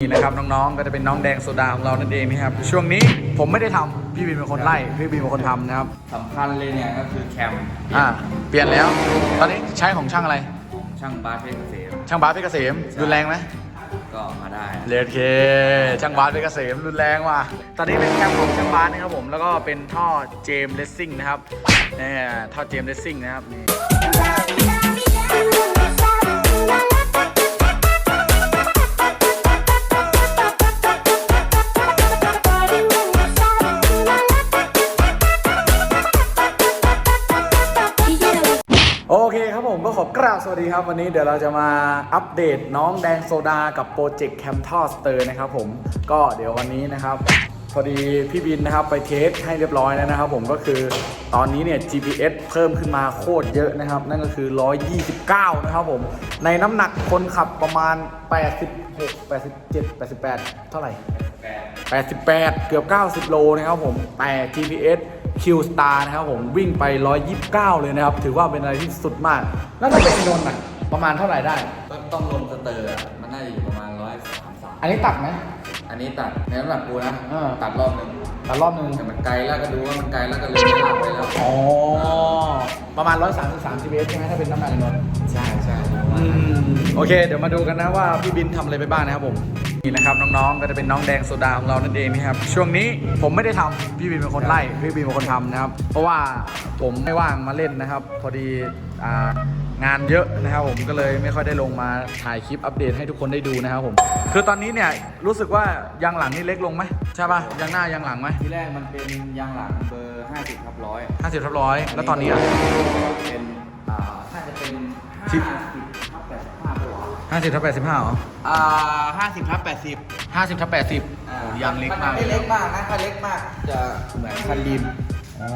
นี่นะครับน้องๆ ก็จะเป็นน้องแดงโซดาของเรานั่นเองนะครับ ช่วงนี้ผมไม่ได้ทำพี่บินเป็นคนไล่ พี่บินเป็นคนทำนะครับ สำคัญเลยเนี่ยก็คือแคมอ่า เปลี่ยนแล้ว ตอนนี้ใช้ของช่างอะไร ของช่างบาสเพชรเกษมช่างบาสเพชรเกษมรุนแรงไหมก็มาได้เลดเค ช่างบาสเพชรเกษมรุนแรงว่ะ ตอนนี้เป็นแคมของช่างบาสนะครับผม แล้วก็เป็นท่อเจมเลสซิ่งนะครับนี่ท่อเจมเลสซิ่งนะครับนี่โผมก็ขอกราบสวัสดีครับ วันนี้เดี๋ยวเราจะมาอัปเดตน้องแดงโซดากับโปรเจกต์แคมทอสเตอร์นะครับผมก็เดี๋ยววันนี้นะครับพอดีพี่บินนะครับไปเทสให้เรียบร้อยแล้วนะครับ ผมก็คือตอนนี้เนี่ย GPS เพิ่มขึ้นมาโคตรเยอะนะครับ นั่นก็คือ 129 นะครับผม ในน้ำหนักคนขับประมาณ 86 87 88 เท่าไหร่ 88 เกือบ 90 โลนะครับผมแต่ GPS Q Star นะครับผมวิ่งไป 129 เลยนะครับ ถือว่าเป็นอะไรที่สุดมาก แล้วถ้าเป็นนนท์อะประมาณเท่าไหร่ได้ ก็ต้องลงสเตอร์อะมันน่าจะอยู่ประมาณร้อยสามสามอันนี้ตัดไหม อันนี้ตัดในน้ำหนักกูนะเออตัดรอบหนึ่งตัดรอบนึงแต่มันไกลแล้วก็ดูว่ามันไกลแล้วก็เลยไม่ลากไปแล้ว อ๋อประมาณ 133 GPS ใช่ไหมถ้าเป็นน้ำหนักนนท์ ใช่ใช่อืม โอเค เดี๋ยวมาดูกันนะว่าพี่บินทำอะไรไปบ้างนะครับผมนี่นะครับน้องๆ ก็จะเป็นน้องแดงโซดาของเรานั่นเองนะครับช่วงนี้ผมไม่ได้ทำพี่บินเป็นคนไล่พี่บินเป็นคนทำนะครับ เพราะว่าผมไม่ว่างมาเล่นนะครับ พอดีงานเยอะนะครับผมก็เลยไม่ค่อยได้ลงมาถ่ายคลิปอัปเดตให้ทุกคนได้ดูนะครับผม คือตอนนี้เนี่ยรู้สึกว่ายางหลังนี่เล็กลงไหมใช่ป่ะยางหน้ายางหลังไหมที่แรกมันเป็นยางหลังเบอร์50ทับร้อย50ทับร้อยแล้วตอนนี้อะเป็นอ่าจะเป็น5 ห้าสิบทับแปดสิบห้าเหรออ่า50ทับ80ห้าสิบทับแปดสิบอ่าโอ้ยางเล็กมากนไม่เล็กมากนะถ้าเล็กมากจะเหมือนคันริมอ๋อ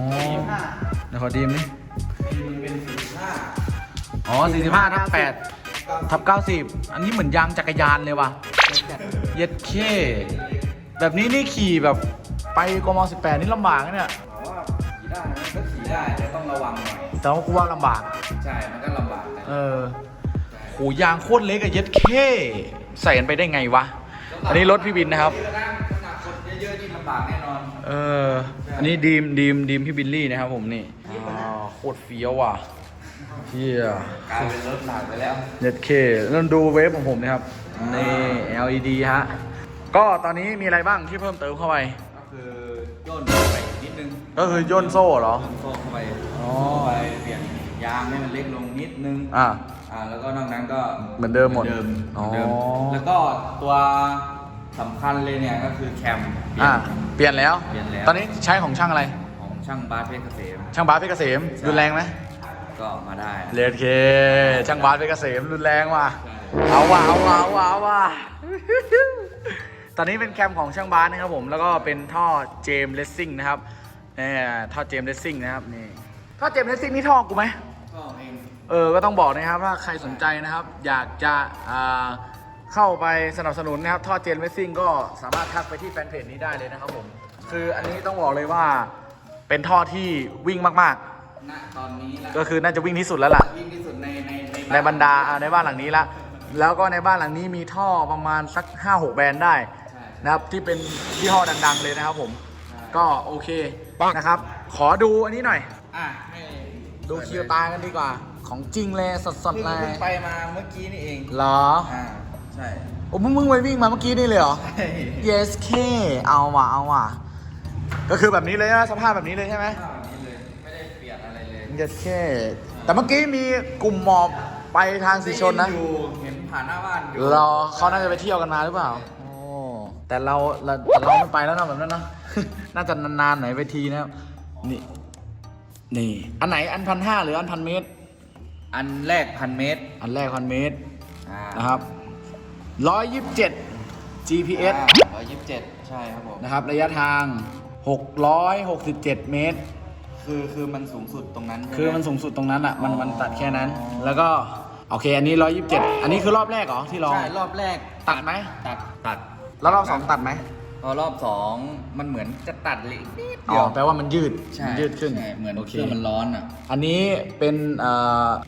45เดี๋ยวขอดีมนี่มันเป็น45อ๋อ45ทับ8ทับ90อันนี้เหมือนยางจักรยานเลยว่ะเย็ดเคแบบนี้นี่ขี่แบบไปกม18นี่ลำบากนะเนี่ยถามว่าขี่ได้ไหมก็ขี่ได้แต่ต้องระวังหน่อยแต่ว่ากูว่าลำบาก ใช่ มันก็ลำบากนะเออโหยางโคตรเล็กอะเย็ดเคใส่กันไปได้ไงวะ อันนี้รถพี่บินนะครับเยอะนะน้ำหนักคนเยอะๆนี่ลำบากแน่นอน เออ อันนี้ดีมดีมดีมพี่บิลลี่นะครับผมนี่อ่าโคตรเฟี้ยวว่ะเฮียกลายเป็นรถหนักไปแล้วเน็ตเคแล้วดูเวฟของผมนะครับนี่ LED ฮะ ก็ตอนนี้มีอะไรบ้างที่เพิ่มเติมเข้าไป ก็คือย่นไปนิดนึงก็คือย่นโซ่เหรอ ย่นโซ่เข้าไปอ๋อ เข้าไปเปลี่ยนยางให้มันเล็กลงนิดนึง อ่า อ่าแล้วก็นอกนั้นก็เหมือนเดิมหมดเหมือนเดิม อ๋อเหมือนเดิมแล้วก็ตัวสำคัญเลยเนี่ยก็คือแคมเปลี่ยนอ่าเปลี่ยนแล้ว เปลี่ยนแล้ว ตอนนี้ใช้ของช่างอะไร ของช่างบาสเพชรเกษมช่างบาสเพชรเกษมรุนแรงไหมก็มาได้เลดเค ช่างบาสเพชรเกษมรุนแรงว่ะ เอาว่ะเอาว่ะเอาว่ะเอาว่ะ ตอนนี้เป็นแคมของช่างบาสนะครับผม แล้วก็เป็นท่อเจมเลสซิ่งนะครับนี่ท่อเจมเลสซิ่งนะครับนี่ ท่อเจมเลสซิ่งนี่ท่อกูไหมก็เอง เออก็ต้องบอกนะครับว่าใครสนใจนะครับ อยากจะอ่าเข้าไปสนับสนุนนะครับท่อเจนเวสซิ่งก็สามารถทักไปที่แฟนเพจนี้ได้เลยนะครับผมคืออันนี้ต้องบอกเลยว่าเป็นท่อที่วิ่งมากณตอนนี้ละๆก็คือน่าจะวิ่งที่สุดแล้วล่ะยิ่งที่สุดในในในบรรดาอ่าในบ้านหลังนี้ละแล้วก็ในบ้านหลังนี้มีท่อประมาณสัก 5-6 แบรนด์ได้ใช่นะครับที่เป็นยี่ห้อดัง ๆ เลยนะครับผมก็โอเคนะครับ ขอดูอันนี้หน่อย อะให้ดูคิวตากันดีกว่า ของจริงเลยสดๆเลยเพิ่งไปมาเมื่อกี้นี่เองเหรออ่าใช่โอ้มึงมึงไปวิ่งมาเมื่อกี้นี่เลยเหรอ ใช่ yes k เอาว่ะเอาว่ะก็คือแบบนี้เลยนะสภาพแบบนี้เลยใช่ไหมภาพแบบนี้เลยไม่ได้เปลี่ยนอะไรเลย yes k แต่เมื่อกี้มีกลุ่มหมอบไปทางสีชนนะได้ยิอยู่เห็นผ่านหน้าบ้านอยู่เราเขาน่าจะไปเที่ยวกันมาหรือเปล่าโอ้แต่เราเราแต่เราไม่ไปแล้วนะแบบนั้นนะน่าจะนานๆไหนไปทีนะครับนี่ นี่ อันไหนอันพันห้าหรืออันพันเมตร อันแรกพันเมตรอันแรกพันเมตรอ่านะครับร้อยยี่สิบเจ็ด GPS ร้อยยี่สิบเจ็ดใช่ครับผมนะครับระยะทาง 667 เมตร คือคือมันสูงสุดตรงนั้นใช่ไหคือมันสูงสุดตรงนั้นอะมันอ๋อมันตัดแค่นั้น แล้วก็โอเคอันนี้ 127 อันนี้คือรอบแรกเหรอที่ลอง ใช่รอบแรกตัดไหม ตัดตัด แล้วรอบสองตัดไหม พอรอบสองมันเหมือนจะตัดเลยนิดอ๋เดีอยวแปลว่ามันยืดใช่มันยืดขึ้นใช่เหมือนโอเคเครื่องมันร้อนอะ อันนี้เป็น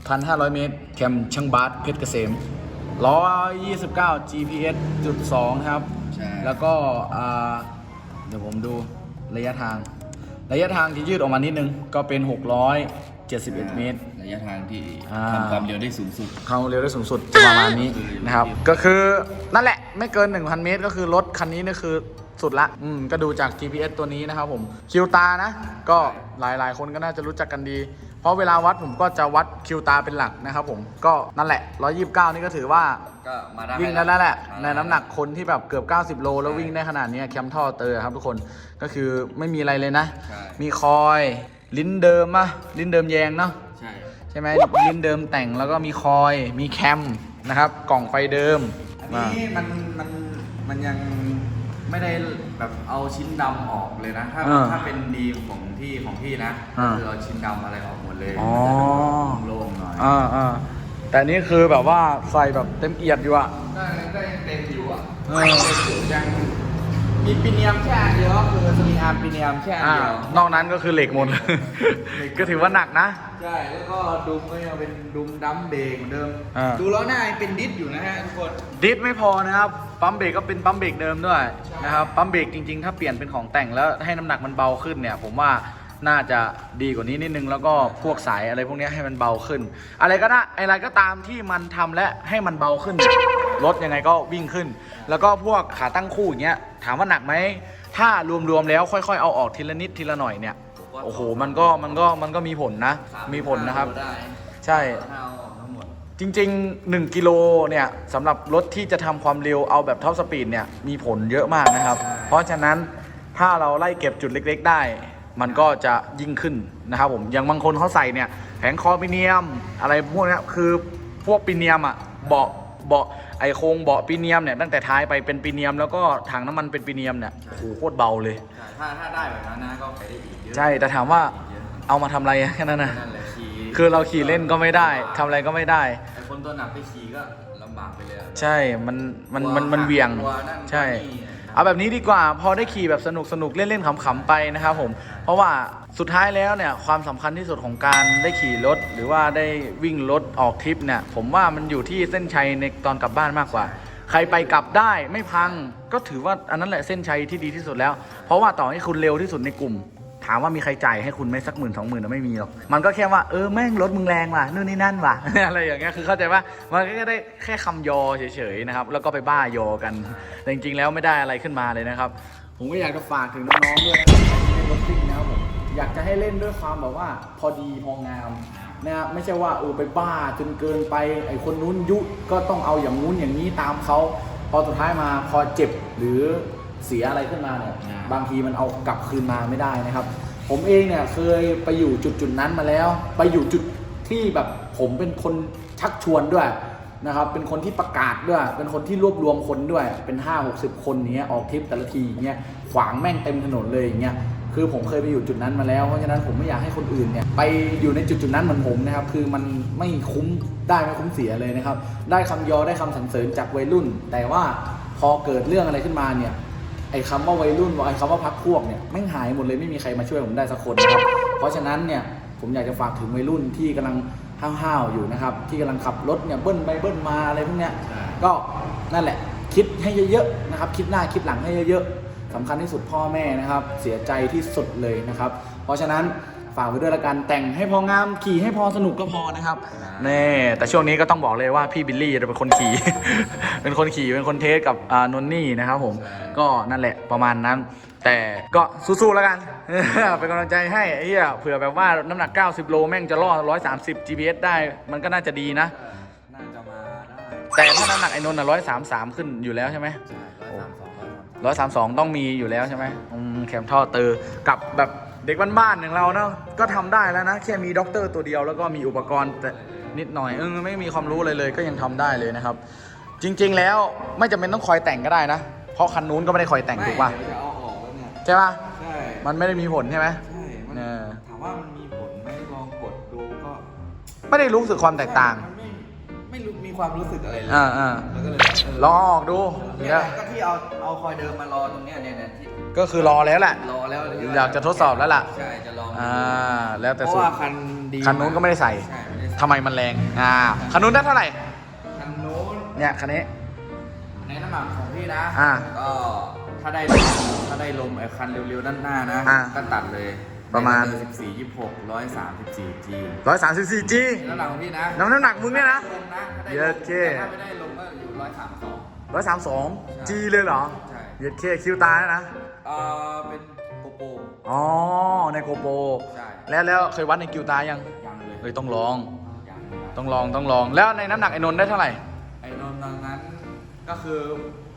พันห้าร้อยเมตร แคมช่างบาสเพชรเกษม129 GPS จุด2ครับ ใช่ แล้วก็อ่าเดี๋ยวผมดูระยะทาง ระยะทางที่ยืดออกมานิดนึง ก็เป็น 671 เมตร ระยะทางที่อ่า ทำความเร็วได้สูงสุด ความเร็วได้สูงสุดจะประมาณนี้นะครับ ก็คือนั่นแหละไม่เกิน 1,000 เมตร ก็คือรถคันนี้นี่คือสุดละ อืมก็ดูจาก GPS ตัวนี้นะครับผมคิวตานะ ก็หลายๆ คนก็น่าจะรู้จักกันดี เพราะเวลาวัดผมก็จะวัดคิวตาเป็นหลักนะครับผมก็นั่นแหละ 129 นี่ก็ถือว่า ก็มาได้วิ่งได้แล้วแหละมาในได้น้ำหนักคนที่แบบเกือบ 90 โล แล้ววิ่งได้ขนาดนี้แคมท่อเตอร์ครับทุกคนก็คือไม่มีอะไรเลยนะ ใช่ มีคอย ลิ้นเดิมอะลิ้นเดิมแยงเนาะ ใช่ใช่ไหมลิ้นเดิมแต่งแล้วก็มีคอยมีแคมนะครับ กล่องไฟเดิมอันนี้มันมันมันยังไม่ได้แบบเอาชิ้นดำออกเลยนะถ้าอ่าถ้าเป็นดีของที่ของพี่นะอ่าก็คือเอาชิ้นดำอะไรออกหมดเลยอ๋อโล่งๆหน่อยอ่าอ่าแต่นี่คือแบบว่าใส่แบบเต็มเอียดอยู่อะก็ก็ยังเต็มอยู่อะเออยังมีปีเนียมแค่อันเดียวก็คือมีอาร์มปีเนียมแค่อันอ่าเดียวนอกนั้นก็คือเหล็กหมดก็ถือว่าหนักนะ ใช่ แล้วก็ดุมก็ยังเป็นดุมดัมเบรกเหมือนเดิม อ่า ดูแล้วหน้ายังเป็นดิสอยู่นะฮะทุกคน ดิสไม่พอนะครับ ปั๊มเบรกก็เป็นปั๊มเบรกเดิมด้วยนะครับ ปั๊มเบรกจริงๆ ถ้าเปลี่ยนเป็นของแต่งแล้วให้น้ำหนักมันเบาขึ้นเนี่ย ผมว่าน่าจะดีกว่านี้นิดนึง แล้วก็พวกสายอะไรพวกเนี้ยให้มันเบาขึ้น อะไรก็ได้อะไรก็ตามที่มันทำและให้มันเบาขึ้นเนี่ยรถยังไงก็วิ่งขึ้น แล้วก็พวกขาตั้งคู่อย่างเงี้ย ถามว่าหนักไหม ถ้ารวมๆแล้วค่อย ๆ เอาออกทีละนิดทีละหน่อยเนี่ย โอ้โห มันก็มันก็มันก็มีผลนะ มีผลนะครับได้ใช่ถ้าเอาออกทั้งหมดจริง ๆ 1 กิโลเนี่ยสำหรับรถที่จะทำความเร็วเอาแบบท็อปสปีดเนี่ยมีผลเยอะมากนะครับใช่เพราะฉะนั้นถ้าเราไล่เก็บจุดเล็ก ๆ ได้ มันก็จะยิ่งขึ้นนะครับผมอย่างบางคนเขาใส่เนี่ยแผงคอปิเนียมอะไรพวกเนี้ยคือพวกปิเนียมอะเบาะ เบาะไอโครงเบาะปิเนียมเนี่ยตั้งแต่ท้ายไปเป็นปิเนียม แล้วก็ถังน้ำมันเป็นปิเนียมเนี่ยโอ้โหโคตรเบาเลย ใช่ถ้าถ้าได้แบบนั้นนะก็ไปได้อีกเยอะใช่แต่ถามว่าเยอะเอามาทำอะไรอะแค่นั้นนะนั่นแหละขี่คือเราขี่เล่นก็ไม่ได้ทำอะไรก็ไม่ได้ ไอ้คนตัวหนักไปขี่ก็ลำบากไปเลยอะ ใช่มันมันกลัวมันมันหักเหวียง กลัวนั่นใช่ กลัวนี่ เอาแบบนี้ดีกว่า พอได้ขี่แบบสนุกสนุกเล่นเล่นๆขำๆไปนะครับผม เพราะว่า สุดท้ายแล้วเนี่ยความสำคัญที่สุดของการได้ขี่รถ หรือว่าได้วิ่งรถออกทริปเนี่ยผมว่ามันอยู่ที่เส้นชัยในตอนกลับบ้านมากกว่า ใครไปกลับได้ไม่พังก็ถือว่าอันนั้นแหละเส้นชัยที่ดีที่สุดแล้ว เพราะว่าต่อให้คุณเร็วที่สุดในกลุ่ม ถามว่ามีใครจ่ายให้คุณไหมสักหมื่นสองหมื่นไม่มีหรอกมันก็แค่ว่าเออแม่งรถมึงแรงว่ะนู่นนี่นั่นว่ะอะไรอย่างเงี้ยคือเข้าใจว่ามันก็ได้แค่คำยอเฉยๆนะครับแล้วก็ไปบ้ายอกันแต่จริงๆแล้วไม่ได้อะไรขึ้นมาเลยนะครับ ผมก็อยากจะฝากถึงน้องๆด้วยนะครับที่เล่นรถซิ่งนะครับผม อยากจะให้เล่นด้วยความแบบว่า พอดีพองามนะครับไม่ใช่ว่าเออไปบ้าจนเกินไปไอ้คนนู้นยุก็ต้องเอาอย่างนู้นอย่างนี้ตามเขาพอสุดท้ายมาพอเจ็บหรือเสียอะไรขึ้นมาเนี่ยอ่าบางทีมันเอากลับคืนมาไม่ได้นะครับ ผมเองเนี่ยเคยไปอยู่จุดจุดๆนั้นมาแล้ว ไปอยู่จุดที่แบบผมเป็นคนชักชวนด้วยนะครับเป็นคนที่ประกาศด้วย เป็นคนที่รวบรวมคนด้วยเป็น 5 60 คนอย่างเงี้ยออกทริปแต่ละทีอย่างเงี้ยขวางแม่งเต็มถนนเลยอย่างเงี้ย คือผมเคยไปอยู่จุดนั้นมาแล้ว เพราะฉะนั้นผมไม่อยากให้คนอื่นเนี่ยไปอยู่ในจุดจุดๆนั้นเหมือนผมนะครับ คือมันไม่คุ้มได้ไม่คุ้มเสียเลยนะครับ ได้คำยอได้คำสรรเสริญจากวัยรุ่น แต่ว่าพอเกิดเรื่องอะไรขึ้นมาเนี่ยไอ้คำว่าวัยรุ่นไอ้คำว่าพักพวกเนี่ยแม่งหายหมดเลยไม่มีใครมาช่วยผมได้สักคนนะครับ เพราะฉะนั้นเนี่ยผมอยากจะฝากถึงวัยรุ่นที่กำลังห้าวๆอยู่นะครับ ที่กำลังขับรถเนี่ยเบิ้ลไปเบิ้ลมาอะไรพวกเนี้ยใช่ก็นั่นแหละคิดให้เยอะๆนะครับ คิดหน้าคิดหลังให้เยอะๆ สำคัญที่สุดพ่อแม่นะครับ เสียใจที่สุดเลยนะครับ เพราะฉะนั้นฝากไว้ด้วยละกันแต่งให้พองามขี่ให้พอสนุกก็พอนะครับแน่แต่ช่วงนี้ก็ต้องบอกเลยว่าพี่บิลลี่จะเป็นคนขี่ เป็นคนขี่เป็นคนเทสกับอ่านนนี่นะครับผมใช่ก็นั่นแหละประมาณนั้น แต่ก็สู้ๆแล้วกันเป็นกำลังใจให้ไอ้เหี้ยเผื่อแบบว่าน้ำหนัก 90 โลแม่งจะล่อ130 GPS ได้มันก็น่าจะดีนะ น่าจะมาได้แต่ถ้าน้ำหนักไอ้นนท์อะ133ขึ้นอยู่แล้วใช่ไหมใช่ร้อยสามสอง ร้อยสามร้อยสามสองต้องมีอยู่แล้วใช่ไหมอืมแคมท่อเตอร์กับแบบเด็กบ้านๆอย่างเราเนาะก็ทำได้แล้วนะ แค่มีด็อกเตอร์ตัวเดียวแล้วก็มีอุปกรณ์แต่นิดหน่อยเออไม่มีความรู้อะไรเลย ก็ยังทำได้เลยนะครับ จริง ๆ แล้วไม่จำเป็นต้องคอยแต่งก็ได้นะ เพราะคันนู้นก็ไม่ได้คอยแต่งถูกป่ะไม่เดี๋ยวจะเอาออกแล้วเนี่ยใช่ป่ะใช่มันไม่ได้มีผลใช่ไหมใช่มันเออถามว่ามันมีผลไหมลองกดดูก็ ไม่ได้รู้สึกความแตกต่าง มันไม่ไม่รู้มีความรู้สึกอะไรเลยอ่าอ่าแล้วก็เลยเออลองเอาออกดูเนี่ยเนี่ยก็ที่เอาเอาคอยเดิมมารอตรงเนี้ยเนี่ยเนี่ยที่ก็คือรอแล้วแหละ รอแล้วอยากจะทดสอบแล้วล่ะ ใช่จะลองอ่า แล้วแต่เพราะสูตว่าร คันดีคันนู้นก็ไม่ได้ใส่ใช่ไม่ได้ใส่ทำไมมันแรง อ่า คันนู้นได้เท่าไหร่ คันนู้น เนี่ยคันนี้ ในน้ำหนักของพี่นะ อ่าก็ถ้าได้ถ้าได้ลมไอ้คันเร็วๆด้านหน้านะ อ่า ก็ตัดเลย ประมาณ สิบสี่ยี่สิบหกร้อยสามสิบสี่จีร้อยสามสิบสี่จีน้ำหนักของพี่นะน้ำน้ำหนักมึงเนี่ยนะลงนะถ้าได้เยลอะงเคแต่ถ้าไม่ได้ลงก็อยู่ร้อยสามสอง ร้อยสามสองใช่ จีเลยเหรอใช่เย็ดเคคิวตานะ เอ่อ เป็นโกโปร อ๋อ ในโกโปรใช่ แล้วแล้วเคยวัดในคิวตายังยังเลยเฮ้ยต้องลอง ยังเลยนะต้องลองต้องลอง แล้วในน้ำหนักไอ้นนท์ได้เท่าไหร่ ไอ้นนท์ตอนนั้นก็คือ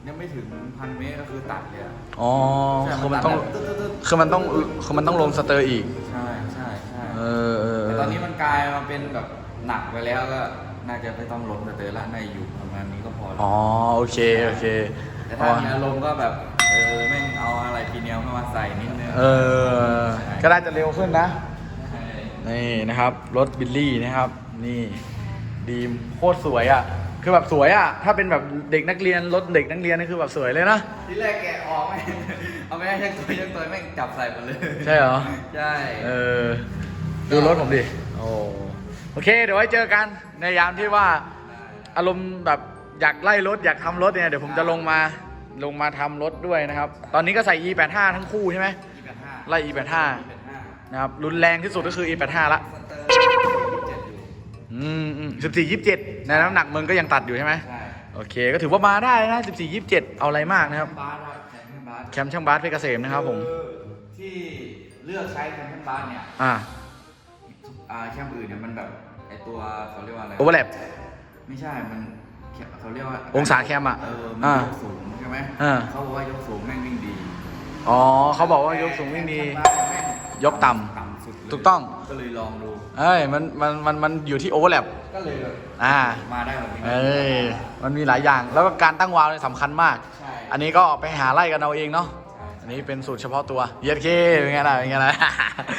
ยังไม่ถึงพันเมตรก็คือตัดเลยอะอ๋อใช่คือมันต้อง ตัดแบบตึ๊ดๆคือมันต้องคือมันต้องลงสเตอร์อีก ๆใช่ใช่ใช่เออเออแต่เอตอนอนี้มันกลายมาเป็นแบบหนักไปแล้วก็น่าจะไม่ต้องลดแต่เตอละในอยู่ประมาณนี้ก็พอแล้ว อ๋อโอเคโอเคแต่ถ้ามีอารมณ์ก็แบบ เออแม่งเอาอะไรพีเนียลเข้ามาใส่นิดนึงเออก็ได้จะเร็วขึ้นนะ ใช่นี่นะครับ รถบิลลี่นะครับ นี่ดีมโคตรสวยอะ คือแบบสวยอะ ถ้าเป็นแบบเด็กนักเรียนรถเด็กนักเรียนนี่คือแบบสวยเลยนะ ที่แรกแกะออกไหมเอาไม่ได้ยังตัวยังตัวแม่งจับใส่หมดเลยใช่เหรอ ใช่เออ ดูรถผมดิ โอ้โอเค เดี๋ยวไว้เจอกันในยามที่ว่าอารมณ์แบบอยากไล่รถอยากทำรถเนี่ยเดี๋ยวผมจะลงมาลงมาทำรถด้วยนะครับ ตอนนี้ก็ใส่ e85 ทั้งคู่ใช่ไหม ยี่สิบห้าไล่ e85 ยี่สิบห้านะครับรุนแรงที่สุดก็คือ e85 ละ ส อืมอืมสิบสี่ยี่สิบเจ็ดในน้ำหนักมึงก็ยังตัดอยู่ใช่ไหมใช่โอเค ก็ถือว่ามาได้นะสิบสี่ยี่สิบเจ็ดเอาอะไรมากนะครับ บาสครับแข่งขันบาสแคมป์ช่างบาสเพชรเกษมนะครับ ผมคือที่เลือกใช้แข่งขันบาสเนี่ยอ่าอ่าแคมป์อื่นเนี่ยมันแบบไอตัวเขาเรียกว่าอะไรโอเวอร์แลป ไม่ใช่มันเขาเรียกว่าองศาแคมอะเอออ่ามันยกสูงใช่ไหมอ่า เขาบอกว่ายกสูงแม่งวิ่งดีอ๋อเขาบอกว่ายกสูงวิ่งดีย กต่ำ ต่ำสุดเลยถูกต้อง ก็เลยลองดู เอ้ยมันมันมันมันอยู่ที่โอเวอร์แลปก็เลยแบบอ่า มาได้แบบนี้เอ้ยมันมีหลายอย่างแล้วก็การตั้งวาล์วเนี่ยสำคัญมาก ใช่อันนี้ก็ไปหาไล่กันเอาเองเนาะใช่อันนี้เป็นสูตรเฉพาะตัวเย็ดเคเป็นไงล่ะเป็นไงล่ะ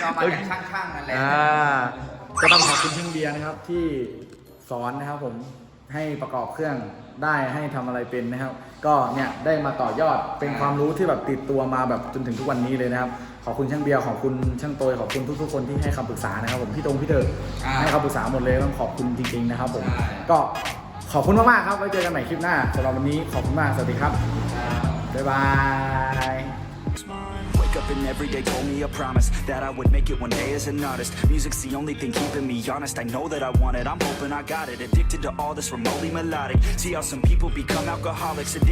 ก็มาจากช่างๆนั่นแหละ อ่าก็ต้องขอบคุณช่างเบียร์นะครับที่สอนนะครับผมให้ประกอบเครื่องได้ให้ทำอะไรเป็นนะครับ ก็เนี่ยได้มาต่อยอดเป็นความรู้ที่แบบติดตัวมาแบบจนถึงทุกวันนี้เลยนะครับ ขอบคุณช่างเบียร์ขอบคุณช่างโตยขอบคุณทุกๆคนที่ให้คำปรึกษานะครับผมพี่ตรงพี่เตอร์อ่าให้คำปรึกษาหมดเลยต้องขอบคุณจริงๆนะครับผมใช่ก็ขอบคุณมากๆครับไว้เจอกันใหม่คลิปหน้าสำหรับวันนี้ขอบคุณมากสวัสดีครับบ๊ายบาย Wake up and every day told me a promise That I would make it one day as an artist Music's the only thing keeping me honest I know that I want it, I'm hoping I got it Addicted to all this remotely melodic See how some people become alcoholics